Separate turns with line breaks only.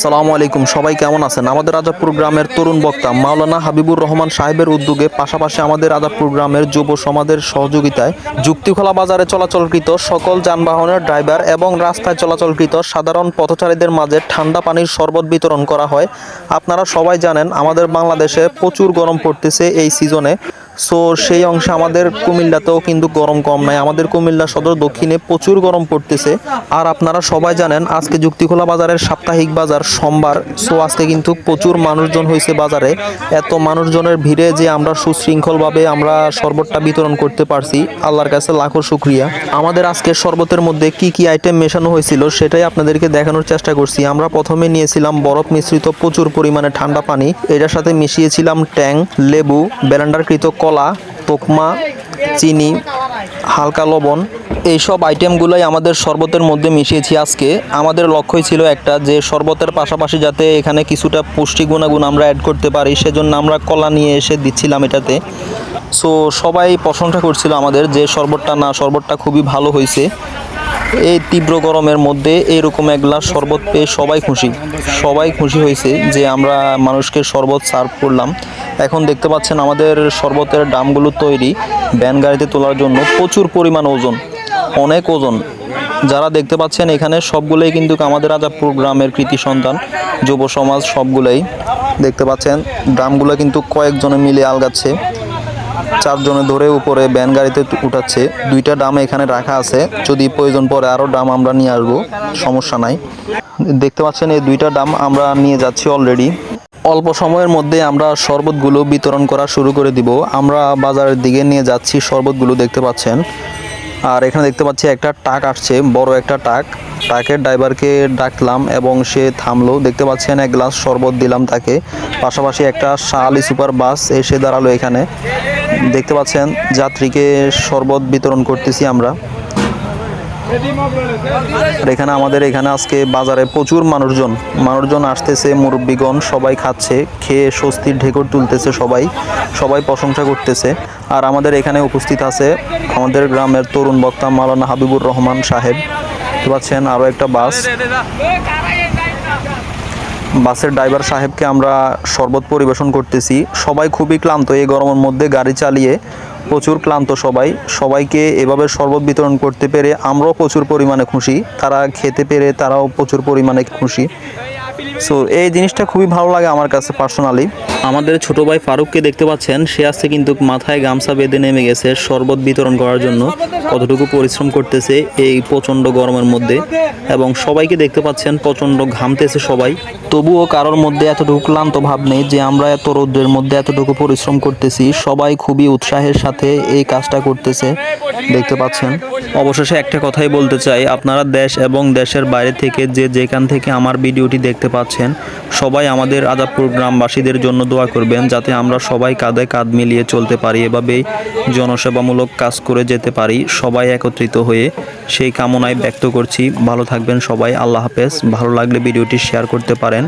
সালামু আলাইকুম। সবাই কেমন আছেন? আমাদের আজাদপুর গ্রামের তরুণ বক্তা মাওলানা হাবিবুর রহমান সাহেবের উদ্যোগে পাশাপাশি আমাদের আজাদপুর গ্রামের যুব সমাজের সহযোগিতায় যুক্তিখোলা বাজারে চলাচলকৃত সকল যানবাহনের ড্রাইভার এবং রাস্তায় চলাচলকৃত সাধারণ পথচারীদের মাঝে ঠান্ডা পানির শরবত বিতরণ করা হয়। আপনারা সবাই জানেন, আমাদের বাংলাদেশে প্রচুর গরম পড়তেছে এই সিজনে। সো সেই অংশে আমাদের কুমিল্লাতেও কিন্তু গরম কম নাই। আমাদের কুমিল্লা সদর দক্ষিণে প্রচুর গরম পড়তেছে। আর আপনারা সবাই জানেন, আজকে যুক্তিখোলা বাজারের সাপ্তাহিক বাজার সোমবার। সো আজকে কিন্তু প্রচুর মানুষজন হয়েছে বাজারে। এত মানুষজনের ভিড়ে যে আমরা সুশৃঙ্খলভাবে আমরা শরবতটা বিতরণ করতে পারছি। আল্লাহর কাছে লাখো শুক্রিয়া। আমাদের আজকের শরবতের মধ্যে কি কি আইটেম মেশানো হয়েছিল সেটাই আপনাদেরকে দেখানোর চেষ্টা করছি। আমরা প্রথমে নিয়েছিলাম বরফ মিশ্রিত প্রচুর পরিমাণে ঠান্ডা পানি। এটার সাথে মিশিয়েছিলাম ট্যাং, লেবু ব্যালেন্ডারকৃত কলা তোকমা চিনি, হালকা লবণ, এইসব আইটেমগুলোই আমাদের শরবতের মধ্যে মিশিয়েছি আজকে। আমাদের লক্ষ্যই ছিল একটা যে, শরবতের পাশাপাশি যাতে এখানে কিছুটা পুষ্টি গুণাগুণ আমরা অ্যাড করতে পারি, সেজন্য আমরা কলা নিয়ে এসে দিচ্ছিলাম এটাতে। সো সবাই প্রশংসা করছিল আমাদের যে, শরবতটা না, শরবতটা খুবই ভালো হয়েছে। এই তীব্র গরমের মধ্যে এরকম এক গ্লাস শরবত পেয়ে সবাই খুশি। সবাই খুশি হয়েছে যে, আমরা মানুষকে শরবত সার্ভ করলাম। এখন দেখতে পাচ্ছেন আমাদের শরবতের ডামগুলো তৈরি ভ্যান গাড়িতে তোলার জন্য প্রচুর পরিমাণ ওজন, অনেক ওজন। যারা দেখতে পাচ্ছেন এখানে সবগুলোই কিন্তু আমাদের রাজাপুর গ্রামের কৃতি সন্তান, যুব সমাজ সবগুলোই। দেখতে পাচ্ছেন ড্রামগুলো কিন্তু কয়েকজনে মিলে আলগাচ্ছে, চারজনে ধরে উপরে ভ্যান গাড়িতে উঠাচ্ছে। দুইটা ডাম এখানে রাখা আছে, যদি প্রয়োজন পড়ে আরও ডাম আমরা নিয়ে আসব, সমস্যা নাই। দেখতে পাচ্ছেন এই দুইটা ডাম আমরা নিয়ে যাচ্ছি অলরেডি অল্প সময়ের মধ্যে আমরা শরবতগুলো বিতরণ করা শুরু করে দিব। আমরা বাজারের দিকে নিয়ে যাচ্ছি শরবতগুলো, দেখতে পাচ্ছেন। আর এখানে দেখতে পাচ্ছি একটা টাক আসছে, বড় একটা টাক। টাকের ড্রাইভারকে ডাকলাম এবং সে থামলো। দেখতে পাচ্ছেন, এক গ্লাস শরবত দিলাম তাকে। পাশাপাশি একটা শালি সুপার বাস এসে দাঁড়াল এখানে। দেখতে পাচ্ছেন, যাত্রীকে শরবত বিতরণ করতেছি আমরা। এখানে আমাদের এখানে আজকে বাজারে প্রচুর মানুষজন মানুষজন আসতেছে, মুরব্বীগণ সবাই খাচ্ছে, খেয়ে স্বস্তির ঢেকর তুলতেছে সবাই সবাই প্রশংসা করতেছে। আর আমাদের এখানে উপস্থিত আছে আমাদের গ্রামের তরুণ বক্তা মালানা হাবিবুর রহমান সাহেব। পাচ্ছেন আরও একটা বাস। বাসের ড্রাইভার সাহেবকে আমরা শরবত পরিবেশন করতেছি। সবাই খুবই ক্লান্ত, এই গরমের মধ্যে গাড়ি চালিয়ে প্রচুর ক্লান্ত সবাই। সবাইকে এভাবে শরবত বিতরণ করতে পেরে আমরাও প্রচুর পরিমাণে খুশি। তারা খেতে পেরে তারাও প্রচুর পরিমাণে খুশি। সো এই জিনিসটা খুবই ভালো লাগে আমার কাছে পার্সোনালি আমাদের ছোট ভাই ফারুককে দেখতে পাচ্ছেন, সে আসছে কিন্তু মাথায় গামছা বেঁধে নেমে গেছে শরবত বিতরণ করার জন্য। কতটুকু পরিশ্রম করতেছে এই প্রচণ্ড গরমের মধ্যে এবং সবাইকে দেখতে পাচ্ছেন, প্রচণ্ড ঘামতেছে সবাই। তবুও কারোর মধ্যে এতটুকু ক্লান্ত ভাব নেই যে আমরা এত রৌদ্রের মধ্যে এতটুকু পরিশ্রম করতেছি। সবাই খুবই উৎসাহের সাথে এই কাজটা করতেছে। দেখতে পাচ্ছেন। অবশেষে একটা কথাই বলতে চাই, আপনারা দেশ এবং দেশের বাইরে থেকে যে যেখান থেকে আমার ভিডিওটি দেখতে পাচ্ছেন, সবাই আমাদের আজাদপুর গ্রামবাসীদের জন্য দোয়া করবেন যাতে আমরা সবাই কাঁধে কাঁধ মিলিয়ে চলতে পারি, এভাবেই জনসেবামূলক কাজ করে যেতে পারি। সবাই একত্রিত হয়ে সেই কামনায় ব্যক্ত করছি। ভালো থাকবেন সবাই। আল্লাহ হাফেজ। ভালো লাগলে ভিডিওটি শেয়ার করতে পারেন।